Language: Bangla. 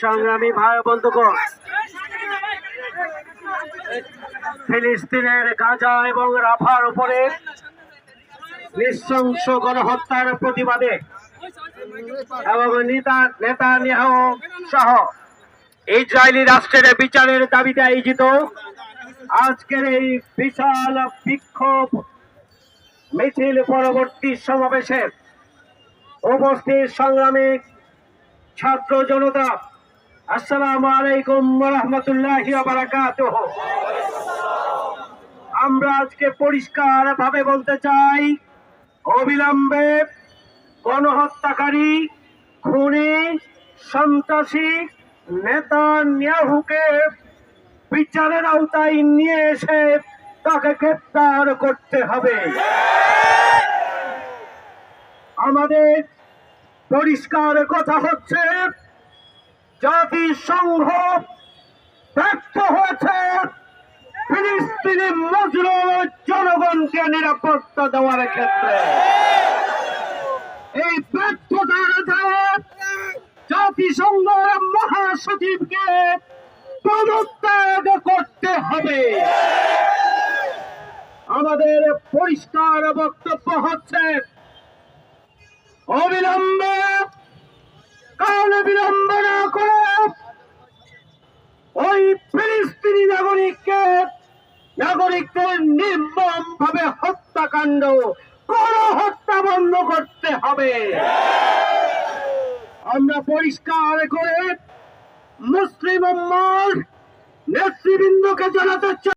সংগ্রামী ভাই ও বন্ধুগণ, ফিলিস্তিনের গাজা এবং রাফার উপরে নৃশংস গণহত্যার প্রতিবাদে এবং নেতা নেতা সহ ইসরায়েলি রাষ্ট্রের বিচারের দাবিতে আয়োজিত আজকের এই বিশাল বিক্ষোভ মিছিল পরবর্তী সমাবেশে উপস্থিত সংগ্রামী ছাত্র জনতা, আসসালামু আলাইকুম রহমতুল্লাহ আমরা আজকে পরিষ্কার ভাবে বলতে চাই, অবিলম্বে গণহত্যাকারী, খুনি, সন্ত্রাসী নেতা নিয়াহুকে বিচারের আওতায় নিয়ে এসে তাকে গ্রেপ্তার করতে হবে। আমাদের পরিষ্কার কথা হচ্ছে, জাতিসংঘ ব্যর্থ হয়েছে, ফিলিস্তিনি মজলুম জনগণকে নিরাপত্তা দেওয়ার ক্ষেত্রে। এই ব্যর্থতার জাতিসংঘের মহাসচিবকে পদত্যাগ করতে হবে। আমাদের পরিষ্কার বক্তব্য হচ্ছে নাগরিককে নাগরিকদের নির্মম ভাবে হত্যাকাণ্ড, কোন হত্যা বন্ধ করতে হবে। আমরা পরিষ্কার করে মুসলিম নেতৃবৃন্দকে জানাতে চাই।